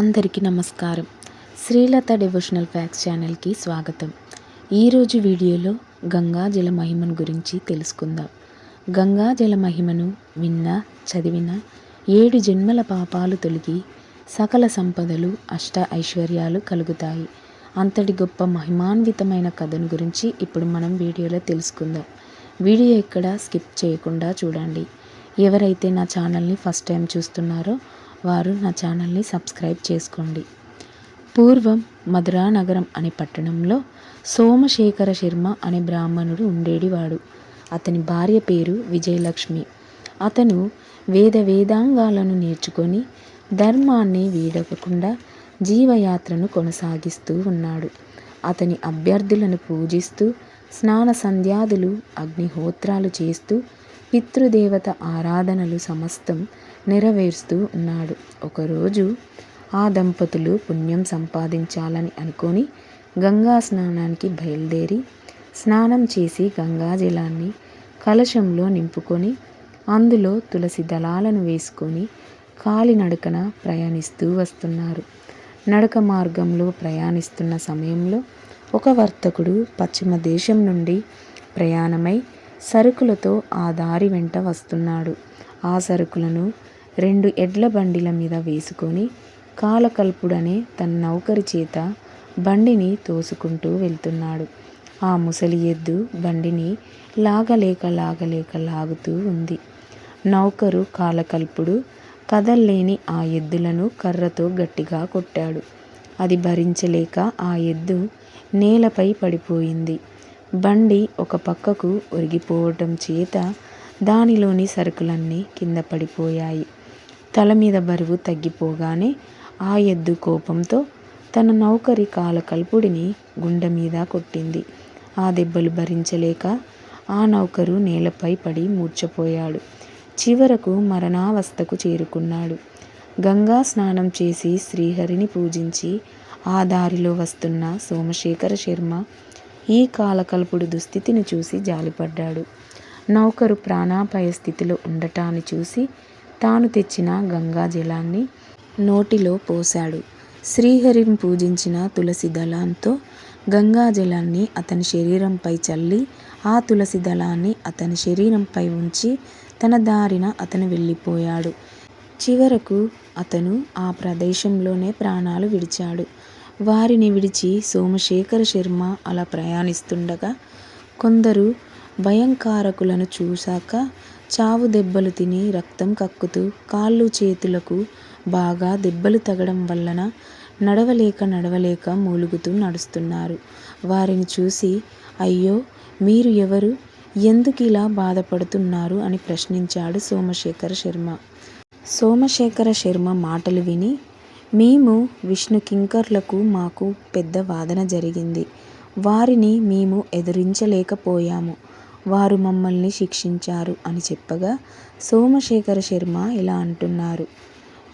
అందరికీ నమస్కారం. Srilatha devotional fax ఛానల్కి స్వాగతం. ఈరోజు వీడియోలో గంగా జల మహిమను గురించి తెలుసుకుందాం. గంగా జల మహిమను విన్న చదివిన ఏడు జన్మల పాపాలు తొలగి సకల సంపదలు అష్ట ఐశ్వర్యాలు కలుగుతాయి. అంతటి గొప్ప మహిమాన్వితమైన కథను గురించి ఇప్పుడు మనం వీడియోలో తెలుసుకుందాం. వీడియో ఇక్కడ స్కిప్ చేయకుండా చూడండి. ఎవరైతే నా ఛానల్ని ఫస్ట్ టైం చూస్తున్నారో వారు నా ఛానల్ని సబ్స్క్రైబ్ చేసుకోండి. పూర్వం మధురానగరం అనే పట్టణంలో సోమశేఖర శర్మ అనే బ్రాహ్మణుడు ఉండేడివాడు. అతని భార్య పేరు విజయలక్ష్మి. అతను వేద వేదాంగాలను నేర్చుకొని ధర్మాన్ని వీడకుండా జీవయాత్రను కొనసాగిస్తూ ఉన్నాడు. అతని అభ్యర్థులను పూజిస్తూ స్నాన సంధ్యాదులు అగ్నిహోత్రాలు చేస్తూ పితృదేవత ఆరాధనలు సమస్తం నెరవేరుస్తూ ఉన్నాడు. ఒకరోజు ఆ దంపతులు పుణ్యం సంపాదించాలని అనుకొని గంగా స్నానానికి బయలుదేరి స్నానం చేసి గంగాజలాన్ని కలశంలో నింపుకొని అందులో తులసి దళాలను వేసుకొని కాలినడకన ప్రయాణిస్తూ వస్తున్నారు. నడక మార్గంలో ప్రయాణిస్తున్న సమయంలో ఒక వర్తకుడు పశ్చిమ దేశం నుండి ప్రయాణమై సరుకులతో ఆ దారి వెంట వస్తున్నాడు. ఆ సరుకులను రెండు ఎడ్ల బండిల మీద వేసుకొని కాలకల్పుడనే తన నౌకరి చేత బండిని తోసుకుంటూ వెళ్తున్నాడు. ఆ ముసలి ఎద్దు బండిని లాగలేక లాగలేక లాగుతూ ఉంది. నౌకరు కాలకల్పుడు కదల్లేని ఆ ఎద్దులను కర్రతో గట్టిగా కొట్టాడు. అది భరించలేక ఆ ఎద్దు నేలపై పడిపోయింది. బండి ఒక పక్కకు ఒరిగిపోవటం చేత దానిలోని సరుకులన్నీ కింద పడిపోయాయి. తల మీద బరువు తగ్గిపోగానే ఆ ఎద్దు కోపంతో తన నౌకరి కాలకల్పుడిని గుండె మీద కొట్టింది. ఆ దెబ్బలు భరించలేక ఆ నౌకరు నేలపై పడి మూర్చపోయాడు చివరకు మరణావస్థకు చేరుకున్నాడు. గంగా స్నానం చేసి శ్రీహరిని పూజించి ఆ దారిలో వస్తున్న సోమశేఖర శర్మ ఈ కాలకల్పుడు దుస్థితిని చూసి జాలిపడ్డాడు. నౌకరు ప్రాణాపాయ స్థితిలో ఉండటాన్ని చూసి తాను తెచ్చిన గంగా జలాన్ని నోటిలో పోశాడు. శ్రీహరిని పూజించిన తులసి దళంతో గంగాజలాన్ని అతని శరీరంపై చల్లి ఆ తులసి దళాన్ని అతని శరీరంపై ఉంచి తన దారిన అతను వెళ్ళిపోయాడు. చివరకు అతను ఆ ప్రదేశంలోనే ప్రాణాలు విడిచాడు. వారిని విడిచి సోమశేఖర శర్మ అలా ప్రయాణిస్తుండగా కొందరు భయంకారకులను చూశాక చావు దెబ్బలు తిని రక్తం కక్కుతూ కాళ్ళు చేతులకు బాగా దెబ్బలు తగడం వలన నడవలేక నడవలేక మూలుగుతూ నడుస్తున్నారు. వారిని చూసి అయ్యో మీరు ఎవరు? ఎందుకు ఇలా బాధపడుతున్నారు? అని ప్రశ్నించాడు సోమశేఖర శర్మ. సోమశేఖర శర్మ మాటలు విని మేము విష్ణు కింకర్లకు మాకు పెద్ద వాదన జరిగింది. వారిని మేము ఎదిరించలేకపోయాము. వారు మమ్మల్ని శిక్షించారు అని చెప్పగా సోమశేఖర శర్మ ఇలా అంటున్నారు.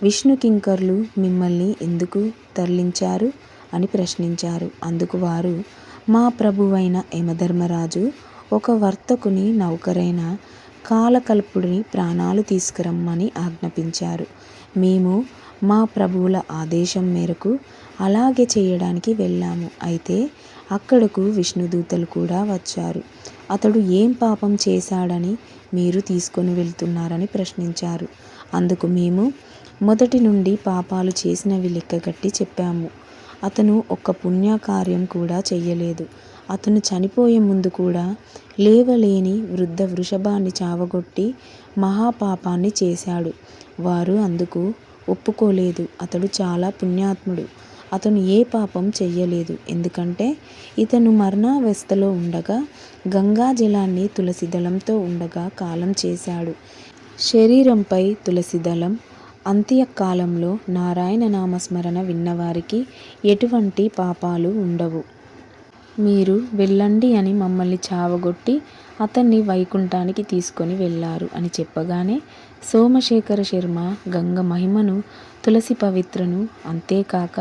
విష్ణు కింకర్లు మిమ్మల్ని ఎందుకు తరలించారు అని ప్రశ్నించారు. అందుకు వారు మా ప్రభువైన యమధర్మరాజు ఒక వర్తకుని నౌకరైన కాలకల్పుడిని ప్రాణాలు తీసుకురమ్మని ఆజ్ఞాపించారు. మేము మా ప్రభువుల ఆదేశం మేరకు అలాగే చేయడానికి వెళ్ళాము. అయితే అక్కడకు విష్ణుదూతలు కూడా వచ్చారు. అతడు ఏం పాపం చేశాడని మీరు తీసుకొని వెళ్తున్నారని ప్రశ్నించారు. అందుకు మేము మొదటి నుండి పాపాలు చేసినవి లెక్కగట్టి చెప్పాము. అతను ఒక్క పుణ్యకార్యం కూడా చెయ్యలేదు. అతను చనిపోయే ముందు కూడా లేవలేని వృద్ధ వృషభాన్ని చావగొట్టి మహాపాపాన్ని చేశాడు. వారు అందుకు ఒప్పుకోలేదు. అతడు చాలా పుణ్యాత్ముడు. అతను ఏ పాపం చెయ్యలేదు. ఎందుకంటే ఇతను మరణావస్థలో ఉండగా గంగా జలాన్ని తులసి దళంతో ఉండగా కాలం చేశాడు. శరీరంపై తులసి దళం అంత్యకాలంలో నారాయణ నామస్మరణ విన్నవారికి ఎటువంటి పాపాలు ఉండవు. మీరు వెళ్ళండి అని మమ్మల్ని చావగొట్టి అతన్ని వైకుంఠానికి తీసుకొని వెళ్ళారు అని చెప్పగానే సోమశేఖర శర్మ గంగ మహిమను తులసి పవిత్రను అంతేకాక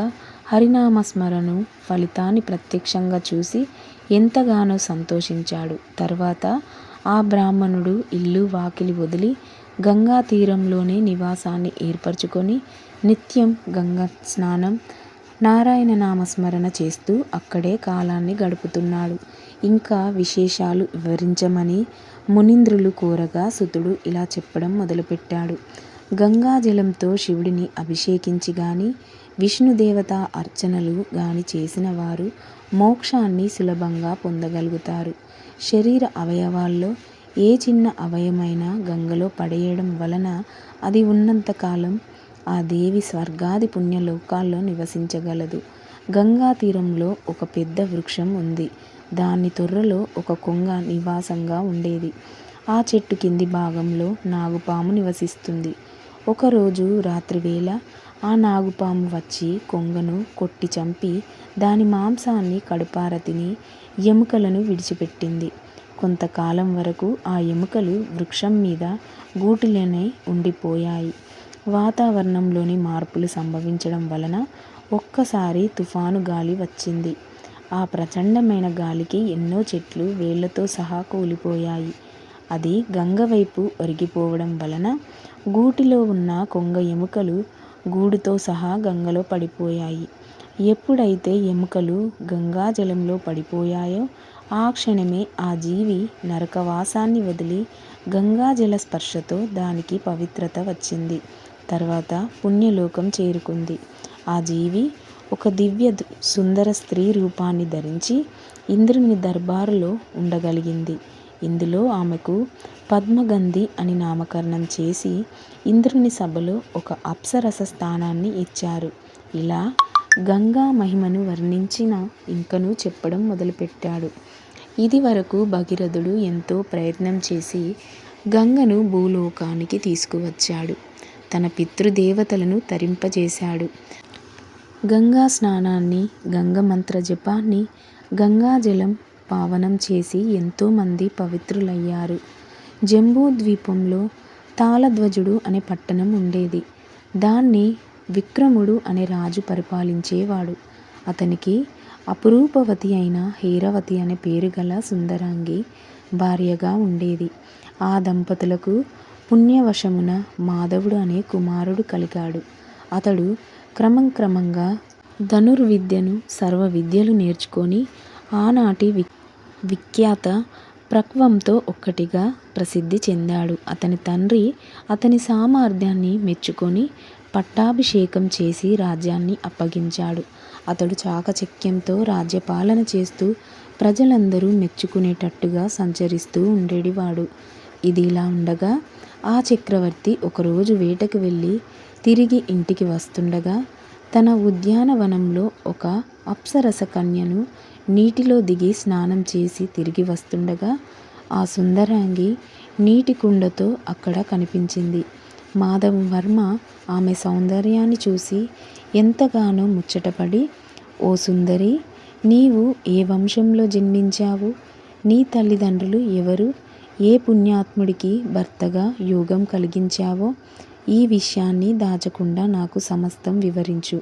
హరినామస్మరణు ఫలితాన్ని ప్రత్యక్షంగా చూసి ఎంతగానో సంతోషించాడు. తర్వాత ఆ బ్రాహ్మణుడు ఇల్లు వాకిలి వదిలి గంగా తీరంలోనే నివాసాన్ని ఏర్పరచుకొని నిత్యం గంగ స్నానం నారాయణ నామస్మరణ చేస్తూ అక్కడే కాలాన్ని గడుపుతున్నాడు. ఇంకా విశేషాలు వివరించమని మునీంద్రులు కోరగా సుతుడు ఇలా చెప్పడం మొదలుపెట్టాడు. గంగాజలంతో శివుడిని అభిషేకించి గాని విష్ణుదేవత అర్చనలు గాని చేసిన వారు మోక్షాన్ని సులభంగా పొందగలుగుతారు. శరీర అవయవాల్లో ఏ చిన్న అవయమైనా గంగలో పడేయడం వలన అది ఉన్నంతకాలం ఆ దేవి స్వర్గాది పుణ్యలోకాల్లో నివసించగలదు. గంగా తీరంలో ఒక పెద్ద వృక్షం ఉంది. దాని తొర్రలో ఒక కొంగ నివాసంగా ఉండేది. ఆ చెట్టు కింది భాగంలో నాగుపాము నివసిస్తుంది. ఒకరోజు రాత్రివేళ ఆ నాగుపాము వచ్చి కొంగను కొట్టి చంపి దాని మాంసాన్ని కడుపార తిని ఎముకలను విడిచిపెట్టింది. కొంతకాలం వరకు ఆ ఎముకలు వృక్షం మీద గూటిలోనే ఉండిపోయాయి. వాతావరణంలోని మార్పులు సంభవించడం వలన ఒక్కసారి తుఫాను గాలి వచ్చింది. ఆ ప్రచండమైన గాలికి ఎన్నో చెట్లు వేళ్ళతో సహా కూలిపోయాయి. అది గంగ వైపు ఒరిగిపోవడం వలన గూటిలో ఉన్న కొంగ ఎముకలు గూడుతో సహా గంగలో పడిపోయాయి. ఎప్పుడైతే ఎముకలు గంగాజలంలో పడిపోయాయో ఆ క్షణమే ఆ జీవి నరకవాసాన్ని వదిలి గంగాజల స్పర్శతో దానికి పవిత్రత వచ్చింది. తర్వాత పుణ్యలోకం చేరుకుంది. ఆ జీవి ఒక దివ్య సుందర స్త్రీ రూపాన్ని ధరించి ఇంద్రుని దర్బారులో ఉండగలిగింది. ఇందులో ఆమెకు పద్మగంధి అని నామకరణం చేసి ఇంద్రుని సభలో ఒక అప్సరస స్థానాన్ని ఇచ్చారు. ఇలా గంగా మహిమను వర్ణించిన ఇంకను చెప్పడం మొదలుపెట్టాడు. ఇది వరకు భగీరథుడు ఎంతో ప్రయత్నం చేసి గంగను భూలోకానికి తీసుకువచ్చాడు. తన పితృదేవతలను తరింపజేశాడు. గంగా స్నానాన్ని గంగ మంత్ర జపాన్ని గంగాజలం పావనం చేసి ఎంతోమంది పవిత్రులయ్యారు. జంబూ ద్వీపంలో తాళధ్వజుడు అనే పట్టణం ఉండేది. దాన్ని విక్రముడు అనే రాజు పరిపాలించేవాడు. అతనికి అపురూపవతి అయిన హీరవతి అనే పేరు గల సుందరాంగి భార్యగా ఉండేది. ఆ దంపతులకు పుణ్యవశమున మాధవుడు అనే కుమారుడు కలిగాడు. అతడు క్రమం క్రమంగా ధనుర్విద్యను సర్వ విద్యలు నేర్చుకొని ఆనాటి విఖ్యాత ప్రక్వంతో ఒక్కటిగా ప్రసిద్ధి చెందాడు. అతని తండ్రి అతని సామర్థ్యాన్ని మెచ్చుకొని పట్టాభిషేకం చేసి రాజ్యాన్ని అప్పగించాడు. అతడు చాకచక్యంతో రాజ్యపాలన చేస్తూ ప్రజలందరూ మెచ్చుకునేటట్టుగా సంచరిస్తూ ఉండేవాడు. ఇది ఇలా ఉండగా ఆ చక్రవర్తి ఒకరోజు వేటకు వెళ్ళి తిరిగి ఇంటికి వస్తుండగా తన ఉద్యానవనంలో ఒక అప్సరస కన్యను నీటిలో దిగి స్నానం చేసి తిరిగి వస్తుండగా ఆ సుందరాంగి నీటి కుండతో అక్కడ కనిపించింది. మాధవ్ వర్మ ఆమె సౌందర్యాన్ని చూసి ఎంతగానో ముచ్చటపడి ఓ సుందరి నీవు ఏ వంశంలో జన్మించావు? నీ తల్లిదండ్రులు ఎవరు? ఏ పుణ్యాత్ముడికి భర్తగా యోగం కలిగించావో? ఈ విషయాన్ని దాచకుండా నాకు సమస్తం వివరించు.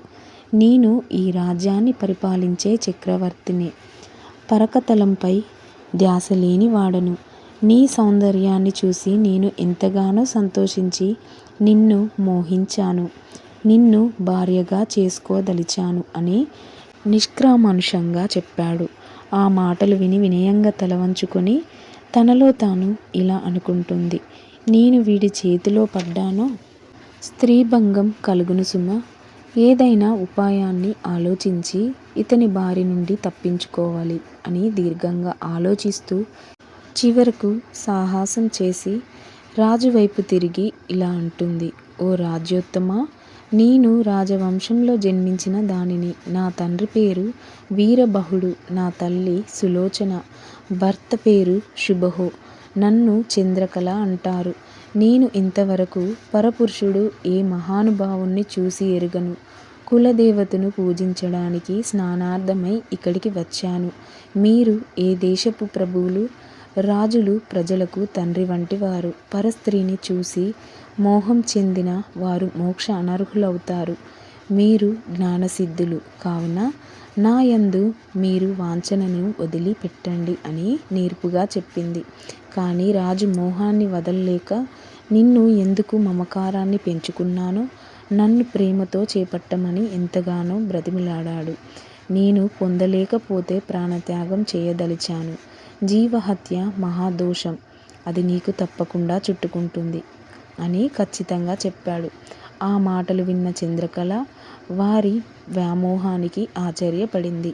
నేను ఈ రాజ్యాన్ని పరిపాలించే చక్రవర్తిని. పరకతలంపై ధ్యాస లేని వాడను నీ సౌందర్యాన్ని చూసి నేను ఎంతగానో సంతోషించి నిన్ను మోహించాను. నిన్ను భార్యగా చేసుకోదలిచాను అని నిష్క్రామానుషంగా చెప్పాడు. ఆ మాటలు విని వినయంగా తల వంచుకొని తనలో తాను ఇలా అనుకుంటుంది. నేను వీడి చేతిలో పడ్డానో? స్త్రీభంగం కలుగును సుమ. ఏదైనా ఉపాయాన్ని ఆలోచించి ఇతని బారి నుండి తప్పించుకోవాలి అని దీర్ఘంగా ఆలోచిస్తూ చివరకు సాహసం చేసి రాజు వైపు తిరిగి ఇలా అంటుంది ఓ రాజ్యోత్తమ నేను రాజవంశంలో జన్మించిన దానిని నా తండ్రి పేరు వీరబహుడు నా తల్లి సులోచన భర్త పేరు శుభహో నన్ను చంద్రకళ అంటారు. నేను ఇంతవరకు పరపురుషుడు ఏ మహానుభావుణ్ణి చూసి ఎరుగను. కులదేవతను పూజించడానికి స్నానార్థమై ఇక్కడికి వచ్చాను. మీరు ఏ దేశపు ప్రభువులు? రాజులు ప్రజలకు తండ్రి వంటి వారు. పరస్త్రీని చూసి మోహం చెందిన వారు మోక్ష అనర్హులవుతారు. మీరు జ్ఞానసిద్ధులు. కావున నా యందు మీరు వాంఛనను వదిలిపెట్టండి అని నేర్పుగా చెప్పింది. కానీ రాజు మోహాన్ని వదలలేక నిన్ను ఎందుకు మమకారాన్ని పెంచుకున్నానో? నన్ను ప్రేమతో చేపట్టమని ఎంతగానో బ్రతిమిలాడాడు. నేను పొందలేకపోతే ప్రాణత్యాగం చేయదలిచాను. జీవహత్య మహాదోషం. అది నీకు తప్పకుండా చుట్టుకుంటుంది అని ఖచ్చితంగా చెప్పాడు. ఆ మాటలు విన్న చంద్రకళ వారి వ్యామోహానికి ఆశ్చర్యపడింది.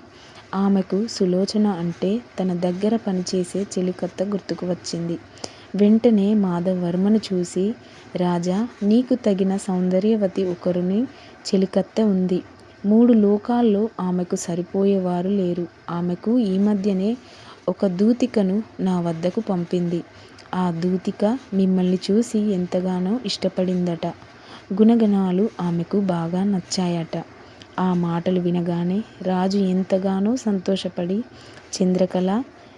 ఆమెకు సులోచన అంటే తన దగ్గర పనిచేసే చెలికత్త గుర్తుకు వచ్చింది. వెంటనే మాధవవర్మను చూసి రాజా! నీకు తగిన సౌందర్యవతి ఒకరుని చెలికత్తె ఉంది. మూడు లోకాల్లో ఆమెకు సరిపోయేవారు లేరు. ఆమెకు ఈ మధ్యనే ఒక దూతికను నా వద్దకు పంపింది. ఆ దూతిక మిమ్మల్ని చూసి ఎంతగానో ఇష్టపడిందట. గుణగణాలు ఆమెకు బాగా నచ్చాయట. ఆ మాటలు వినగానే రాజు ఎంతగానో సంతోషపడి చంద్రకళ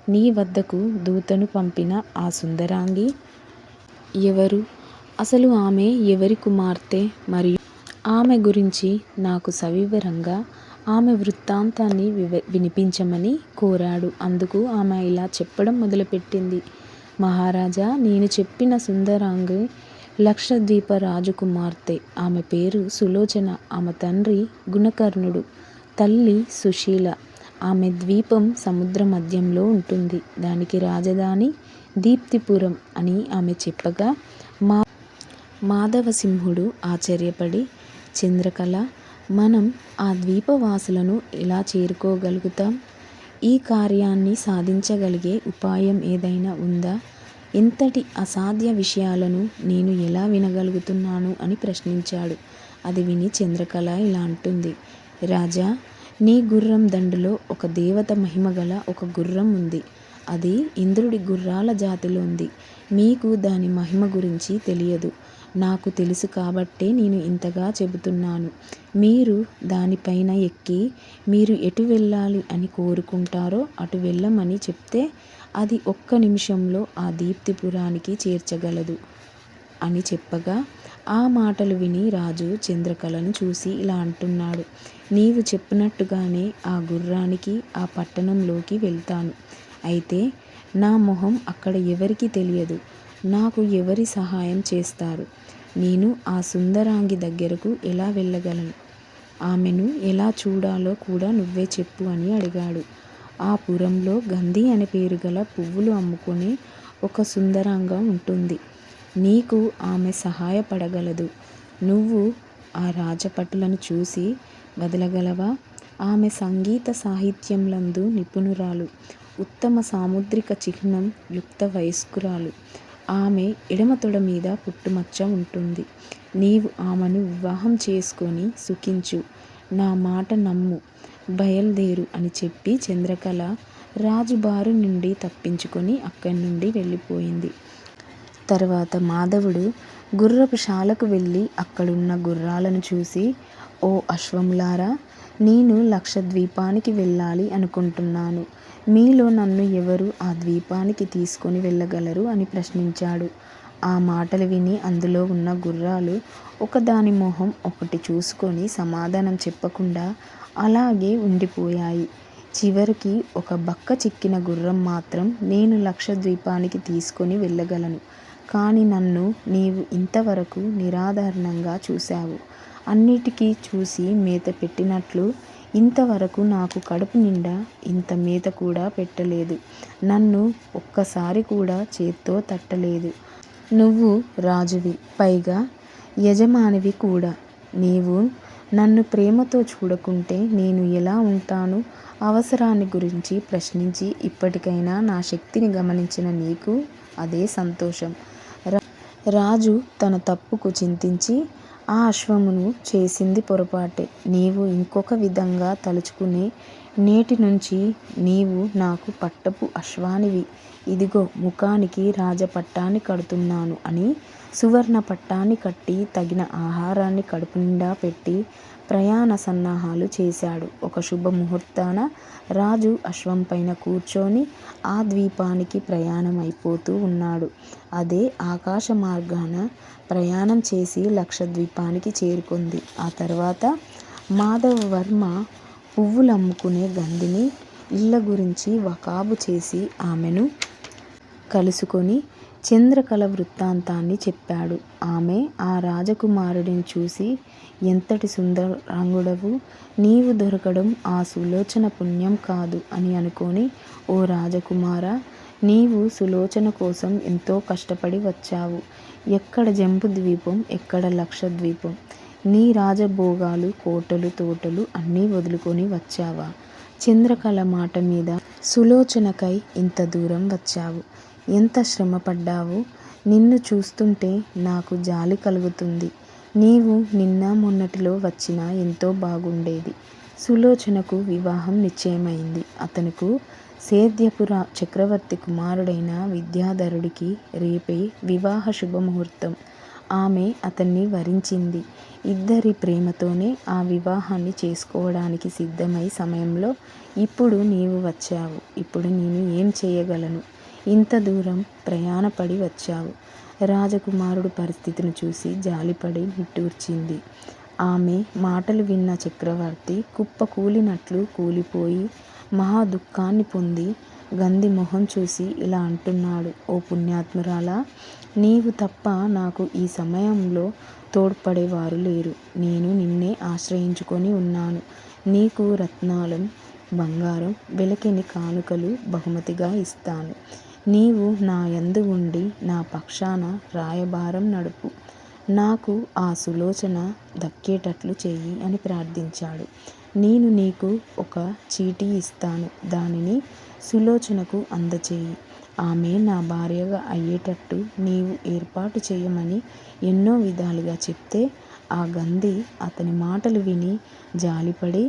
నీ వద్దకు దూతను పంపిన ఆ సుందరాంగి ఎవరు? అసలు ఆమె ఎవరి కుమార్తె? మరియు ఆమె గురించి నాకు సవివరంగా ఆమె వృత్తాంతాన్ని వివ వినిపించమని కోరాడు. అందుకు ఆమె ఇలా చెప్పడం మొదలుపెట్టింది. మహారాజా! నేను చెప్పిన సుందరాంగి లక్షద్వీప రాజకుమార్తె. ఆమె పేరు సులోచన. ఆమె తండ్రి గుణకర్ణుడు. తల్లి సుశీల. ఆమె ద్వీపం సముద్ర మధ్యంలో ఉంటుంది. దానికి రాజధాని దీప్తిపురం అని ఆమె చెప్పగా మా మాధవసింహుడు ఆశ్చర్యపడి చంద్రకళ మనం ఆ ద్వీపవాసులను ఎలా చేరుకోగలుగుతాం? ఈ కార్యాన్ని సాధించగలిగే ఉపాయం ఏదైనా ఉందా? ఇంతటి అసాధ్య విషయాలను నేను ఎలా వినగలుగుతున్నాను అని ప్రశ్నించాడు. అది విని చంద్రకళ ఇలా అంటుంది. రాజా! నీ గుర్రం దండులో ఒక దేవత మహిమగల ఒక గుర్రం ఉంది. అది ఇంద్రుడి గుర్రాల జాతిలోంది. మీకు దాని మహిమ గురించి తెలియదు. నాకు తెలుసు కాబట్టే నేను ఇంతగా చెబుతున్నాను. మీరు దానిపైన ఎక్కి మీరు ఎటు వెళ్ళాలి అని కోరుకుంటారో అటు వెళ్ళమని చెప్తే అది ఒక్క నిమిషంలో ఆ దీప్తిపురానికి చేర్చగలదు అని చెప్పగా ఆ మాటలు విని రాజు చంద్రకళను చూసి ఇలా అంటున్నాడు. నీవు చెప్పినట్టుగానే ఆ గుర్రానికి ఆ పట్టణంలోకి వెళ్తాను. అయితే నా మొహం అక్కడ ఎవరికీ తెలియదు. నాకు ఎవరి సహాయం చేస్తారు? నేను ఆ సుందరాంగి దగ్గరకు ఎలా వెళ్ళగలను? ఆమెను ఎలా చూడాలో కూడా నువ్వే చెప్పు అని అడిగాడు. ఆ పురంలో గంధి అనే పేరుగల పువ్వులు అమ్ముకునే ఒక సుందరాంగం ఉంటుంది. నీకు ఆమె సహాయపడగలదు. నువ్వు ఆ రాజపటులను చూసి వదలగలవా? ఆమె సంగీత సాహిత్యంలందు నిపుణురాలు. ఉత్తమ సాముద్రిక చిహ్నం యుక్త వయస్కురాలు. ఆమె ఎడమ తొడ మీద పుట్టుమచ్చ ఉంటుంది. నీవు ఆమెను వివాహం చేసుకొని సుఖించు. నా మాట నమ్ము. బయలుదేరు అని చెప్పి చంద్రకళ రాజుబారు నుండి తప్పించుకొని అక్కడి నుండి వెళ్ళిపోయింది. తర్వాత మాధవుడు గుర్రపు శాలకు వెళ్ళి అక్కడున్న గుర్రాలను చూసి ఓ అశ్వములారా! నేను లక్షద్వీపానికి వెళ్ళాలి అనుకుంటున్నాను. మీలో నన్ను ఎవరు ఆ ద్వీపానికి తీసుకొని వెళ్ళగలరు అని ప్రశ్నించాడు. ఆ మాటలు విని అందులో ఉన్న గుర్రాలు ఒకదాని మొహం ఒకటి చూసుకొని సమాధానం చెప్పకుండా అలాగే ఉండిపోయాయి. చివరికి ఒక బక్క చిక్కిన గుర్రం మాత్రం నేను లక్షద్వీపానికి తీసుకొని వెళ్ళగలను. కానీ నన్ను నీవు ఇంతవరకు నిరాదరణంగా చూశావు. అన్నిటికీ చూసి మేత పెట్టినట్లు ఇంతవరకు నాకు కడుపు నిండా ఇంత మేత కూడా పెట్టలేదు. నన్ను ఒక్కసారి కూడా చేత్తో తట్టలేదు. నువ్వు రాజువి. పైగా యజమానివి కూడా. నీవు నన్ను ప్రేమతో చూడకుంటే నేను ఎలా ఉంటాను? అవసరాన్ని గురించి ప్రశ్నించి ఇప్పటికైనా నా శక్తిని గమనించిన నీకు అదే సంతోషం. రాజు తన తప్పుకు చింతించి ఆ అశ్వమును చేసింది పొరపాటే. నీవు ఇంకొక విధంగా తలుచుకునే నేటి నుంచి నీవు నాకు పట్టపు అశ్వానివి. ఇదిగో ముఖానికి రాజపట్టాన్ని కడుతున్నాను అని సువర్ణ పట్టాన్ని కట్టి తగిన ఆహారాన్ని కడుపునిండా పెట్టి ప్రయాణ సన్నాహాలు చేశాడు. ఒక శుభముహూర్తాన రాజు అశ్వంపైన కూర్చొని ఆ ద్వీపానికి ప్రయాణం అయిపోతూ ఉన్నాడు. అదే ఆకాశ మార్గాన ప్రయాణం చేసి లక్షద్వీపానికి చేరుకుంది. ఆ తర్వాత మాధవవర్మ పువ్వులమ్ముకునే గంధిని ఇళ్ళ గురించి వకాబు చేసి ఆమెను కలుసుకొని చంద్రకళ వృత్తాంతాన్ని చెప్పాడు. ఆమె ఆ రాజకుమారుడిని చూసి ఎంతటి సుందరాంగుడవు! నీవు దొరకడం ఆ సులోచన పుణ్యం కాదు అని అనుకొని ఓ రాజకుమారా! నీవు సులోచన కోసం ఎంతో కష్టపడి వచ్చావు. ఎక్కడ జంపు ద్వీపం ఎక్కడ లక్షద్వీపం. నీ రాజభోగాలు కోటలు తోటలు అన్నీ వదులుకొని వచ్చావా? చంద్రకళ మాట మీద సులోచనకై ఇంత దూరం వచ్చావు. ఎంత శ్రమపడ్డావు నిన్ను చూస్తుంటే నాకు జాలి కలుగుతుంది. నీవు నిన్న మొన్నటిలో వచ్చినా ఎంతో బాగుండేది. సులోచనకు వివాహం నిశ్చయమైంది. అతనుకు సేద్యపుర చక్రవర్తి కుమారుడైన విద్యాధరుడికి రేపే వివాహ శుభముహూర్తం. ఆమె అతన్ని వరించింది. ఇద్దరి ప్రేమతోనే ఆ వివాహాన్ని చేసుకోవడానికి సిద్ధమై సమయంలో ఇప్పుడు నీవు వచ్చావు. ఇప్పుడు నేను ఏం చేయగలను? ఇంత దూరం ప్రయాణపడి వచ్చావు. రాజకుమారుడు పరిస్థితిని చూసి జాలిపడి నిట్టూర్చింది. ఆమె మాటలు విన్న చక్రవర్తి కుప్పకూలినట్లు కూలిపోయి మహా దుఃఖాన్ని పొంది గంది మొహం చూసి ఇలా అంటున్నాడు ఓ పుణ్యాత్మురాలా! నీవు తప్ప నాకు ఈ సమయంలో తోడ్పడేవారు లేరు. నేను నిన్నే ఆశ్రయించుకొని ఉన్నాను. నీకు రత్నాలం, బంగారం, వెలకిని కానుకలు బహుమతిగా ఇస్తాను. నీవు నా యందు ఉండి నా పక్షాన రాయబారం నడుపు. నాకు ఆ సులోచన దక్కేటట్లు చెయ్యి అని ప్రార్థించాడు. నేను నీకు ఒక చీటీ ఇస్తాను. దానిని సులోచనకు అందచేయి ఆమె నా భార్యగా అయ్యేటట్టు నీవు ఏర్పాటు చేయమని ఎన్నో విధాలుగా చెప్తే ఆ గంది అతని మాటలు విని జాలిపడి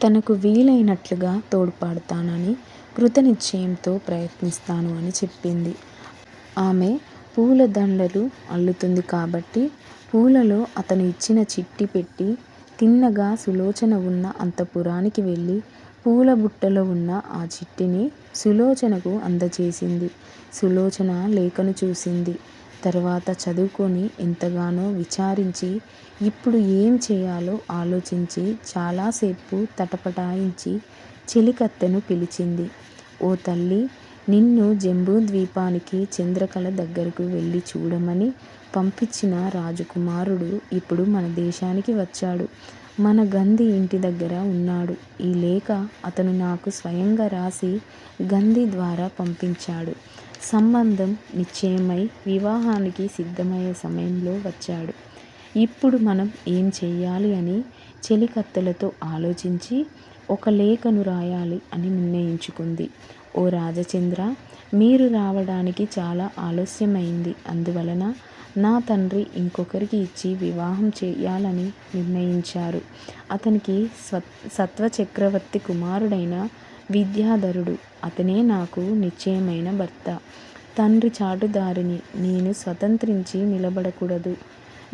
తనకు వీలైనట్లుగా తోడ్పడతానని కృతనిశ్చయంతో ప్రయత్నిస్తాను అని చెప్పింది. ఆమె పూలదండలు అల్లుతుంది కాబట్టి పూలలో అతను ఇచ్చిన చిట్టి పెట్టి తిన్నగా సులోచన ఉన్న అంతపురానికి వెళ్ళి పూల బుట్టలో ఉన్న ఆ చిట్టిని సులోచనకు అందజేసింది. సులోచన లేఖను చూసింది. తర్వాత చదువుకొని ఎంతగానో విచారించి ఇప్పుడు ఏం చేయాలో ఆలోచించి చాలాసేపు తటపటాయించి చెలికత్తెను పిలిచింది. ఓ తల్లి నిన్ను జంబూద్వీపానికి చంద్రకళ దగ్గరకు వెళ్ళి చూడమని పంపించిన రాజకుమారుడు ఇప్పుడు మన దేశానికి వచ్చాడు. మన గంధి ఇంటి దగ్గర ఉన్నాడు. ఈ లేఖ అతను నాకు స్వయంగా రాసి గంధి ద్వారా పంపించాడు. సంబంధం నిశ్చయమై వివాహానికి సిద్ధమయ్యే సమయంలో వచ్చాడు. ఇప్పుడు మనం ఏం చేయాలి అని చెలికత్తెలతో ఆలోచించి ఒక లేఖను రాయాలి అని నిర్ణయించుకుంది. ఓ రాజచంద్ర మీరు రావడానికి చాలా ఆలస్యమైంది. అందువలన నా తండ్రి ఇంకొకరికి ఇచ్చి వివాహం చేయాలని నిర్ణయించారు. అతనికి సత్వచక్రవర్తి కుమారుడైన విద్యాధరుడు. అతనే నాకు నిశ్చయమైన భర్త. తండ్రి చాటుదారిని నేను స్వతంత్రించి నిలబడకూడదు.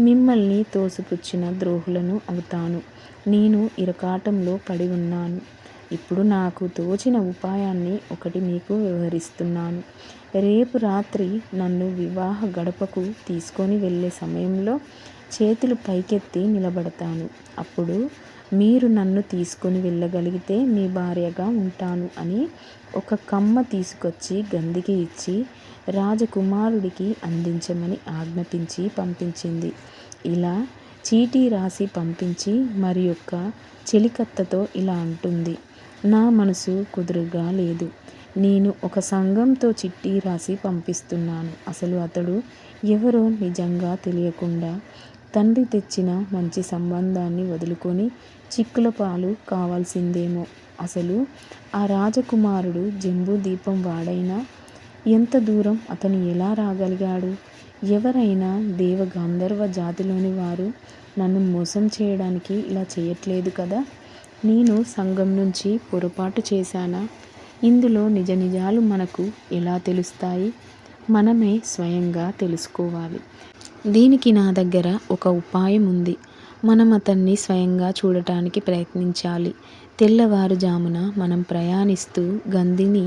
మిమ్మల్ని తోసిపుచ్చిన ద్రోహులను అవుతాను. నేను ఇరకాటంలో పడి ఉన్నాను. ఇప్పుడు నాకు తోచిన ఉపాయాన్ని ఒకటి మీకు వివరిస్తున్నాను. రేపు రాత్రి నన్ను వివాహ గడపకు తీసుకొని వెళ్ళే సమయంలో చేతులు పైకెత్తి నిలబడతాను. అప్పుడు మీరు నన్ను తీసుకొని వెళ్ళగలిగితే మీ భార్యగా ఉంటాను అని ఒక కమ్మ తీసుకొచ్చి గందికి ఇచ్చి రాజకుమారుడికి అందించమని ఆజ్ఞాపించి పంపించింది. ఇలా చీటీ రాసి పంపించి మరియొక్క చెలికత్తతో ఇలా అంటుంది. నా మనసు కుదురుగా లేదు. నేను ఒక సంఘంతో చిట్టి రాసి పంపిస్తున్నాను. అసలు అతడు ఎవరో నిజంగా తెలియకుండా తండ్రి తెచ్చిన మంచి సంబంధాన్ని వదులుకొని చిక్కుల పాలు కావాల్సిందేమో. అసలు ఆ రాజకుమారుడు జంబూ దీపం వాడైనా ఎంత దూరం అతను ఎలా రాగలిగాడు? ఎవరైనా దేవ గంధర్వ జాతిలోని వారు నన్ను మోసం చేయడానికి ఇలా చేయట్లేదు కదా! నేను సంఘం నుంచి పొరపాటు చేశానా? ఇందులో నిజ నిజాలు మనకు ఎలా తెలుస్తాయి? మనమే స్వయంగా తెలుసుకోవాలి. దీనికి నా దగ్గర ఒక ఉపాయం ఉంది. మనం అతన్ని స్వయంగా చూడటానికి ప్రయత్నించాలి. తెల్లవారుజామున మనం ప్రయాణిస్తూ గందిని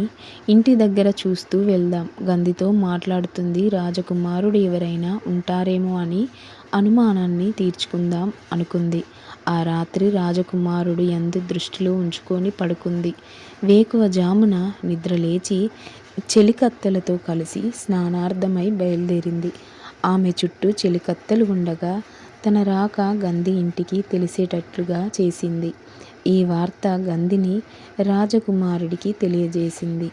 ఇంటి దగ్గర చూస్తూ వెళ్దాం. గందితో మాట్లాడుతుంది రాజకుమారుడు ఎవరైనా ఉంటారేమో అని అనుమానాన్ని తీర్చుకుందాం అనుకుంది. ఆ రాత్రి రాజకుమారుడు ఎందు దృష్టిలో ఉంచుకొని పడుకుంది. వేకువజామున నిద్ర లేచి చెలికత్తెలతో కలిసి స్నానార్థమై బయలుదేరింది. ఆమె చుట్టూ చెలికత్తెలు ఉండగా తన రాక గంధి ఇంటికి తెలిసేటట్లుగా చేసింది. ఈ వార్త గంధిని రాజకుమారుడికి తెలియజేసింది.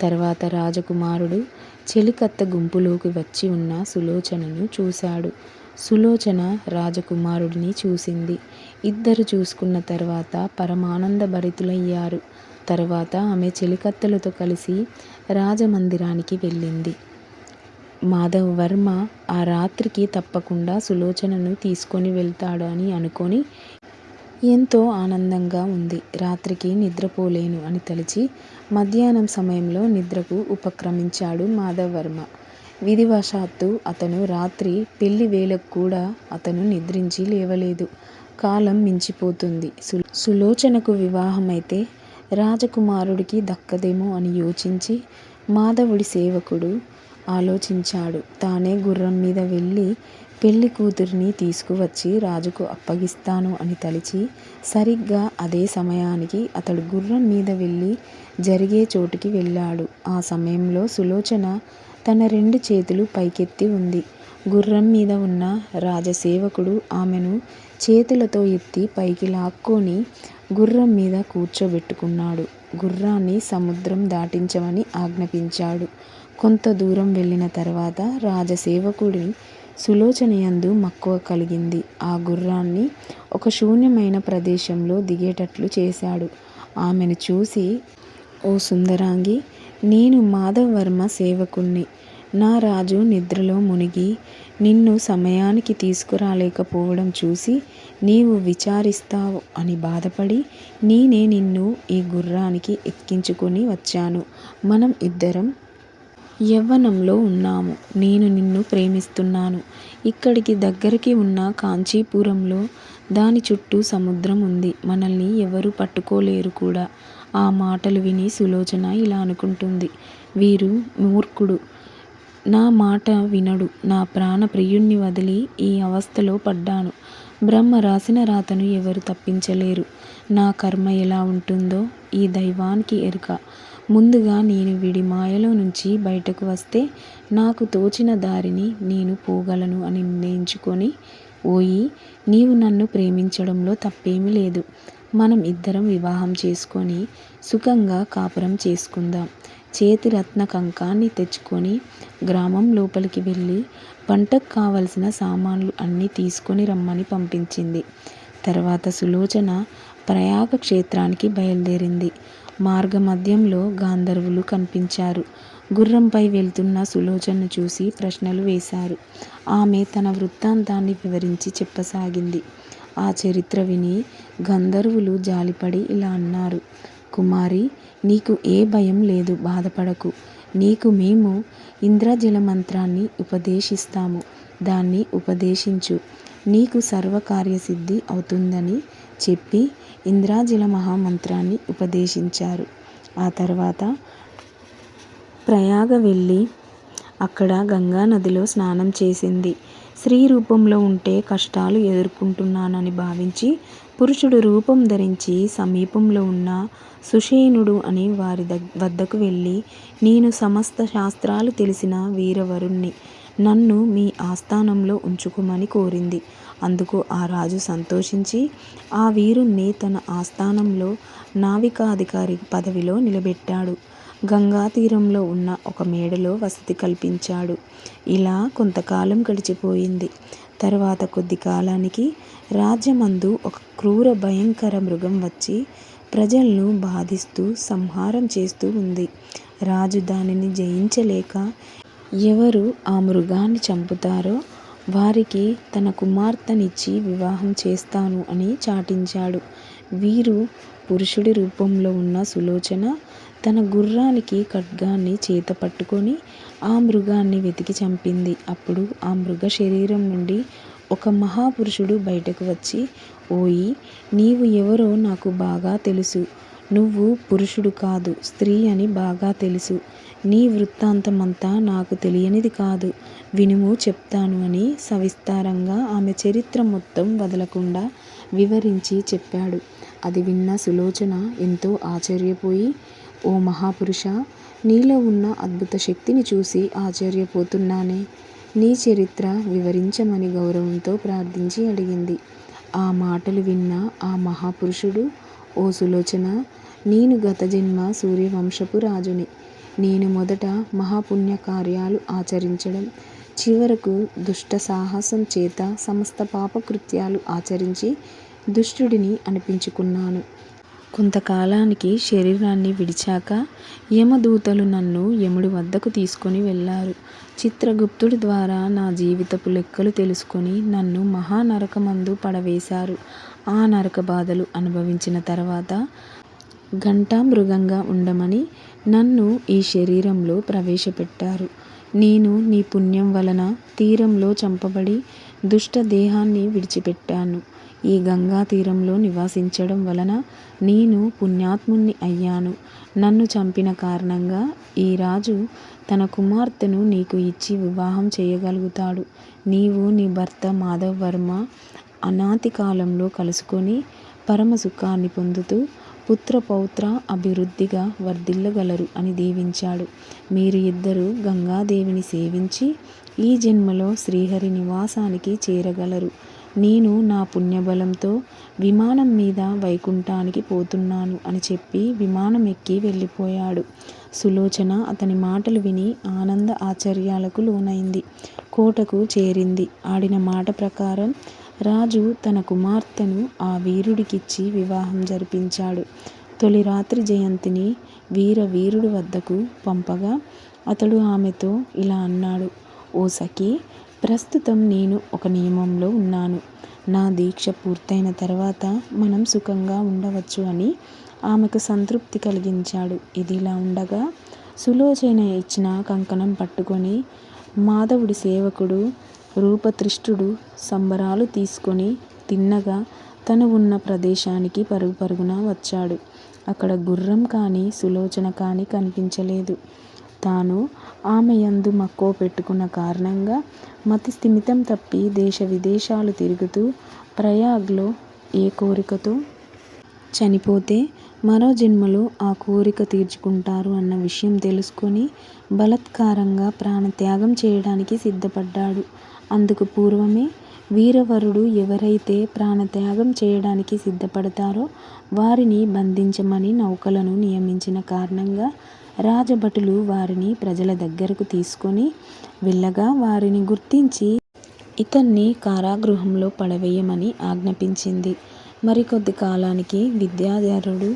తర్వాత రాజకుమారుడు చెలికత్త గుంపులోకి వచ్చి ఉన్న సులోచనను చూశాడు. సులోచన రాజకుమారుడిని చూసింది. ఇద్దరు చూసుకున్న తర్వాత పరమానంద భరితులయ్యారు. తర్వాత ఆమె చెలికత్తలతో కలిసి రాజమందిరానికి వెళ్ళింది. మాధవవర్మ ఆ రాత్రికి తప్పకుండా సులోచనను తీసుకొని వెళ్తాడు అని అనుకొని ఎంతో ఆనందంగా ఉంది. రాత్రికి నిద్రపోలేను అని తలిచి మధ్యాహ్నం సమయంలో నిద్రకు ఉపక్రమించాడు మాధవవర్మ. విధివశాత్తు అతను రాత్రి పెళ్ళి వేళకు కూడా అతను నిద్రించి లేవలేదు. కాలం మించిపోతుంది. సులోచనకు వివాహమైతే రాజకుమారుడికి దక్కదేమో అని యోచించి మాధవుడి సేవకుడు ఆలోచించాడు. తానే గుర్రం మీద వెళ్ళి పెళ్ళికూతురిని తీసుకువచ్చి రాజుకు అప్పగిస్తాను అని తలిచి సరిగ్గా అదే సమయానికి అతడు గుర్రం మీద వెళ్ళి జరిగే చోటుకి వెళ్ళాడు. ఆ సమయంలో సులోచన తన రెండు చేతులు పైకెత్తి ఉంది. గుర్రం మీద ఉన్న రాజసేవకుడు ఆమెను చేతులతో ఎత్తి పైకి లాక్కొని గుర్రం మీద కూర్చోబెట్టుకున్నాడు. గుర్రాన్ని సముద్రం దాటించమని ఆజ్ఞాపించాడు. కొంత దూరం వెళ్ళిన తర్వాత రాజసేవకుడి సులోచనయందు మక్కువ కలిగింది. ఆ గుర్రాన్ని ఒక శూన్యమైన ప్రదేశంలో దిగేటట్లు చేశాడు. ఆమెను చూసి ఓ సుందరాంగి నేను మాధవవర్మ సేవకుణ్ణి నా రాజు నిద్రలో మునిగి నిన్ను సమయానికి తీసుకురాలేకపోవడం చూసి నీవు విచారిస్తావు అని బాధపడి నేనే నిన్ను ఈ గుర్రానికి ఎక్కించుకొని వచ్చాను. మనం ఇద్దరం యవ్వనంలో ఉన్నాము. నేను నిన్ను ప్రేమిస్తున్నాను. ఇక్కడికి దగ్గరికి ఉన్న కాంచీపురంలో దాని చుట్టూ సముద్రం ఉంది. మనల్ని ఎవరు పట్టుకోలేరు కూడా. ఆ మాటలు విని సులోచన ఇలా అనుకుంటుంది. వీరు మూర్ఖుడు. నా మాట వినడు. నా ప్రాణ ప్రియుణ్ణి వదిలి ఈ అవస్థలో పడ్డాను. బ్రహ్మ రాసిన రాతను ఎవరు తప్పించలేరు. నా కర్మ ఎలా ఉంటుందో ఈ దైవానికి ఎరుక. ముందుగా నేను వీడి మాయలో నుంచి బయటకు వస్తే నాకు తోచిన దారిని నేను పోగలను అని నిర్ణయించుకొని ఓయి! నీవు నన్ను ప్రేమించడంలో తప్పేమీ లేదు. మనం ఇద్దరం వివాహం చేసుకొని సుఖంగా కాపురం చేసుకుందాం. చేతి రత్న కంకాన్ని తెచ్చుకొని గ్రామం లోపలికి వెళ్ళి వంటకు కావలసిన సామాన్లు అన్నీ తీసుకొని రమ్మని పంపించింది. తర్వాత సులోచన ప్రయాగ క్షేత్రానికి బయలుదేరింది. మార్గమధ్యంలో గాంధర్వులు కనిపించారు గుర్రంపై వెళ్తున్న సులోచనను చూసి ప్రశ్నలు వేశారు. ఆమె తన వృత్తాంతాన్ని వివరించి చెప్పసాగింది. ఆ చరిత్ర విని గంధర్వులు జాలిపడి ఇలా అన్నారు. కుమారీ! నీకు ఏ భయం లేదు. బాధపడకు. నీకు మేము ఇంద్రజలమంత్రాన్ని ఉపదేశిస్తాము. దాన్ని ఉపదేశించు. నీకు సర్వకార్యసిద్ధి అవుతుందని చెప్పి ఇంద్రాజిల మహామంత్రాన్ని ఉపదేశించారు. ఆ తర్వాత ప్రయాగ వెళ్ళి అక్కడ గంగానదిలో స్నానం చేసింది. స్త్రీ రూపంలో ఉంటే కష్టాలు ఎదుర్కొంటున్నానని భావించి పురుషుడు రూపం ధరించి సమీపంలో ఉన్న సుషేణుడు అనే వారి వద్దకు వెళ్ళి నేను సమస్త శాస్త్రాలు తెలిసిన వీరవరుణ్ణి. నన్ను మీ ఆస్థానంలో ఉంచుకోమని కోరింది. అందుకు ఆ రాజు సంతోషించి ఆ వీరుణ్ణి తన ఆస్థానంలో నావికాధికారి పదవిలో నిలబెట్టాడు. గంగా తీరంలో ఉన్న ఒక మేడలో వసతి కల్పించాడు. ఇలా కొంతకాలం గడిచిపోయింది. తర్వాత కొద్ది కాలానికి రాజ్యమందు ఒక క్రూర భయంకర మృగం వచ్చి ప్రజలను బాధిస్తూ సంహారం చేస్తూ ఉంది. రాజు దానిని జయించలేక ఎవరు ఆ మృగాన్ని చంపుతారో వారికి తన కుమార్తెనిచ్చి వివాహం చేస్తాను అని చాటించాడు. వీరు పురుషుడి రూపంలో ఉన్న సులోచన తన గుర్రానికి ఖడ్గాన్ని చేత పట్టుకొని ఆ మృగాన్ని వెతికి చంపింది. అప్పుడు ఆ మృగ శరీరం నుండి ఒక మహాపురుషుడు బయటకు వచ్చి ఓయి! నీవు ఎవరో నాకు బాగా తెలుసు. నువ్వు పురుషుడు కాదు. స్త్రీ అని బాగా తెలుసు. నీ వృత్తాంతమంతా నాకు తెలియనిది కాదు. వినుము చెప్తాను అని సవిస్తారంగా ఆమె చరిత్ర మొత్తం వదలకుండా వివరించి చెప్పాడు. అది విన్న సులోచన ఎంతో ఆశ్చర్యపోయి ఓ మహాపురుష నీలో ఉన్న అద్భుత శక్తిని చూసి ఆశ్చర్యపోతున్నానే నీ చరిత్ర వివరించమని గౌరవంతో ప్రార్థించి అడిగింది ఆ మాటలు విన్న ఆ మహాపురుషుడు ఓ సులోచన నేను గత జన్మ సూర్యవంశపు రాజుని నేను మొదట మహాపుణ్య కార్యాలు ఆచరించడం చివరకు దుష్ట సాహసం చేత సమస్త పాపకృత్యాలు ఆచరించి దుష్టుడిని అనిపించుకున్నాను. కొంతకాలానికి శరీరాన్ని విడిచాక యమదూతలు నన్ను యముడి వద్దకు తీసుకొని వెళ్ళారు. చిత్రగుప్తుడి ద్వారా నా జీవితపు లెక్కలు తెలుసుకొని నన్ను మహానరకమందు పడవేశారు. ఆ నరక బాధలు అనుభవించిన తర్వాత ఘంటామృగంగా ఉండమని నన్ను ఈ శరీరంలో ప్రవేశపెట్టారు. నేను నీ పుణ్యం వలన తీరంలో చంపబడి దుష్ట దేహాన్ని విడిచిపెట్టాను. ఈ గంగా తీరంలో నివాసించడం వలన నేను పుణ్యాత్ముణ్ణి అయ్యాను. నన్ను చంపిన కారణంగా ఈ రాజు తన కుమార్తెను నీకు ఇచ్చి వివాహం చేయగలుగుతాడు. నీవు నీ భర్త మాధవ్ వర్మ అనాతి కాలంలో కలుసుకొని పరమ సుఖాన్ని పొందుతూ పుత్ర పౌత్ర అభివృద్ధిగా వర్ధిల్లగలరు అని దీవించాడు. మీరు ఇద్దరు గంగాదేవిని సేవించి ఈ జన్మలో శ్రీహరి నివాసానికి చేరగలరు. నేను నా పుణ్యబలంతో విమానం మీద వైకుంఠానికి పోతున్నాను అని చెప్పి విమానం ఎక్కి వెళ్ళిపోయాడు. సులోచన అతని మాటలు విని ఆనంద ఆశ్చర్యాలకు లోనైంది. కోటకు చేరింది. ఆడిన మాట ప్రకారం రాజు తన కుమార్తెను ఆ వీరుడికిచ్చి వివాహం జరిపించాడు. తొలి రాత్రి జయంతిని వీర వీరుడి వద్దకు పంపగా అతడు ఆమెతో ఇలా అన్నాడు ఓ సఖి ప్రస్తుతం నేను ఒక నియమంలో ఉన్నాను. నా దీక్ష పూర్తయిన తర్వాత మనం సుఖంగా ఉండవచ్చు అని ఆమెకు సంతృప్తి కలిగించాడు. ఇదిలా ఉండగా సులోచన ఇచ్చిన కంకణం పట్టుకొని మాధవుడి సేవకుడు రూపతృష్టుడు సంబరాలు తీసుకొని తిన్నగా తను ఉన్న ప్రదేశానికి పరుగు పరుగున వచ్చాడు. అక్కడ గుర్రం కానీ సులోచన కానీ కనిపించలేదు. తాను ఆమె యందు మక్కువ పెట్టుకున్న కారణంగా మతి స్థిమితం తప్పి దేశ విదేశాలు తిరుగుతూ ప్రయాగ్లో ఏ కోరికతో? చనిపోతే మరో జన్మలో ఆ కోరిక తీర్చుకుంటారు అన్న విషయం తెలుసుకొని బలత్కారంగా ప్రాణత్యాగం చేయడానికి సిద్ధపడ్డాడు. అందుకు పూర్వమే వీరవరుడు ఎవరైతే ప్రాణత్యాగం చేయడానికి సిద్ధపడతారో వారిని బంధించమని నౌకలను నియమించిన కారణంగా రాజభటులు వారిని ప్రజల దగ్గరకు తీసుకొని వెళ్ళగా వారిని గుర్తించి ఇతన్ని కారాగృహంలో పడవేయమని ఆజ్ఞాపించింది. మరికొద్ది కాలానికి విద్యాధరుడు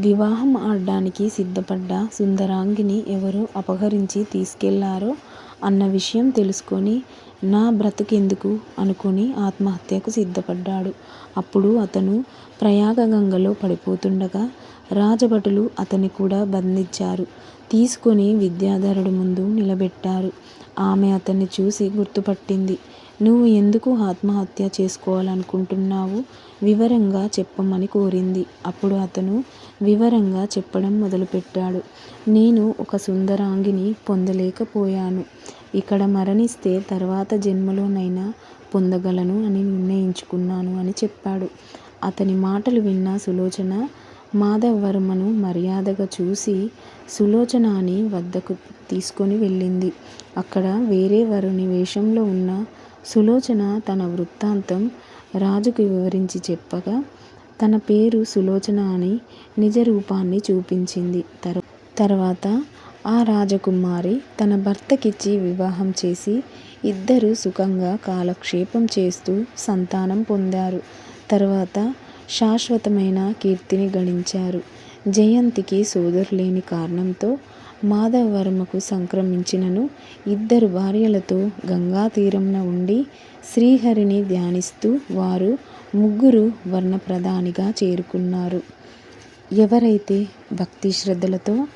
వివాహం ఆడడానికి సిద్ధపడ్డ సుందరాంగిని ఎవరు అపహరించి తీసుకెళ్ళారో అన్న విషయం తెలుసుకొని నా బ్రతుకెందుకు? అనుకుని ఆత్మహత్యకు సిద్ధపడ్డాడు. అప్పుడు అతను ప్రయాగగంగలో పడిపోతుండగా రాజభటులు అతన్ని కూడా బంధించారు. తీసుకొని విద్యాధరుడు ముందు నిలబెట్టారు. ఆమె అతన్ని చూసి గుర్తుపట్టింది. నువ్వు ఎందుకు ఆత్మహత్య చేసుకోవాలనుకుంటున్నావు? వివరంగా చెప్పమని కోరింది. అప్పుడు అతను వివరంగా చెప్పడం మొదలుపెట్టాడు. నేను ఒక సుందరాంగిని పొందలేకపోయాను. ఇక్కడ మరణిస్తే తర్వాత జన్మలోనైనా పొందగలను అని నిర్ణయించుకున్నాను అని చెప్పాడు. అతని మాటలు విన్న సులోచన మాధవవర్మను మర్యాదగా చూసి సులోచనాని వద్దకు తీసుకొని వెళ్ళింది. అక్కడ వేరే వరుని వేషంలో ఉన్న సులోచన తన వృత్తాంతం రాజుకు వివరించి చెప్పగా తన పేరు సులోచన అని నిజ రూపాన్ని చూపించింది తర్వాత ఆ రాజకుమారి తన భర్తకిచ్చి వివాహం చేసి ఇద్దరు సుఖంగా కాలక్షేపం చేస్తూ సంతానం పొందారు. తర్వాత శాశ్వతమైన కీర్తిని గడించారు. జయంతికి సోదరులేని కారణంతో మాధవవర్మకు సంక్రమించినను ఇద్దరు భార్యలతో గంగా తీరంన ఉండి శ్రీహరిని ధ్యానిస్తూ వారు ముగ్గురు వర్ణప్రధానిగా చేరుకున్నారు. ఎవరైతే భక్తి శ్రద్ధలతో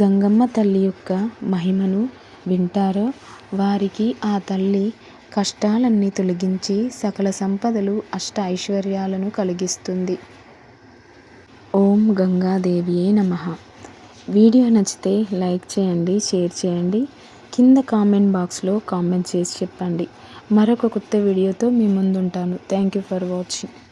గంగమ్మ తల్లి యొక్క మహిమను వింటారో వారికి ఆ తల్లి కష్టాలన్నీ తొలగించి సకల సంపదలు అష్ట ఐశ్వర్యాలను కలిగిస్తుంది. ఓం గంగాదేవియే నమ. వీడియో నచ్చితే లైక్ చేయండి షేర్ చేయండి. కింద కామెంట్ బాక్స్లో కామెంట్ చేసి చెప్పండి. మరొక కొత్త వీడియోతో మీ ముందుంటాను. Thank you for watching.